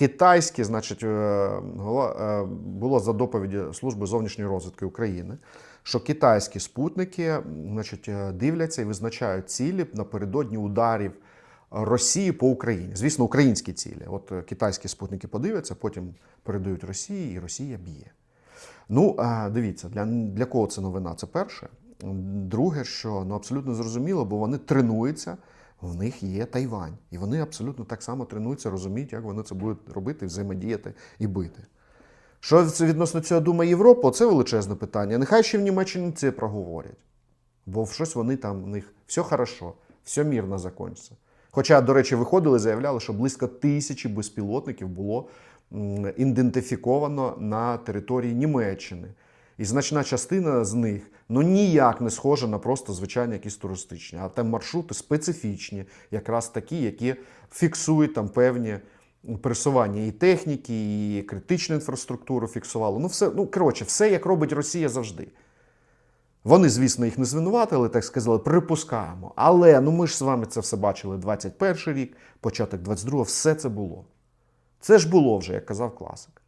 Китайські, значить, е, е, було за доповіді Служби зовнішньої розвідки України, що китайські спутники значить, е, дивляться і визначають цілі напередодні ударів Росії по Україні. Звісно, українські цілі. От китайські спутники подивляться, потім передають Росії, і Росія б'є. Ну, дивіться, для, для кого це новина? Це перше. Друге, що ну абсолютно зрозуміло, бо вони тренуються, в них є Тайвань. І вони абсолютно так само тренуються, розуміють, як вони це будуть робити, взаємодіяти і бити. Що це відносно цього думає Європа? Це величезне питання. Нехай ще в Німеччині це проговорять. Бо в щось вони там, в них все хорошо, все мирно закончиться. Хоча, до речі, виходили, заявляли, що близько тисячі безпілотників було ідентифіковано на території Німеччини. І значна частина з них ну ніяк не схожа на просто звичайні якісь туристичні. А там маршрути специфічні, якраз такі, які фіксують там певні пересування і техніки, і критичну інфраструктуру фіксували. Ну, все, ну коротше, все як робить Росія завжди. Вони, звісно, їх не звинуватили, так сказали, припускаємо. Але ну ми ж з вами це все бачили 21 рік, початок 22-го, все це було. Це ж було вже, як казав класик.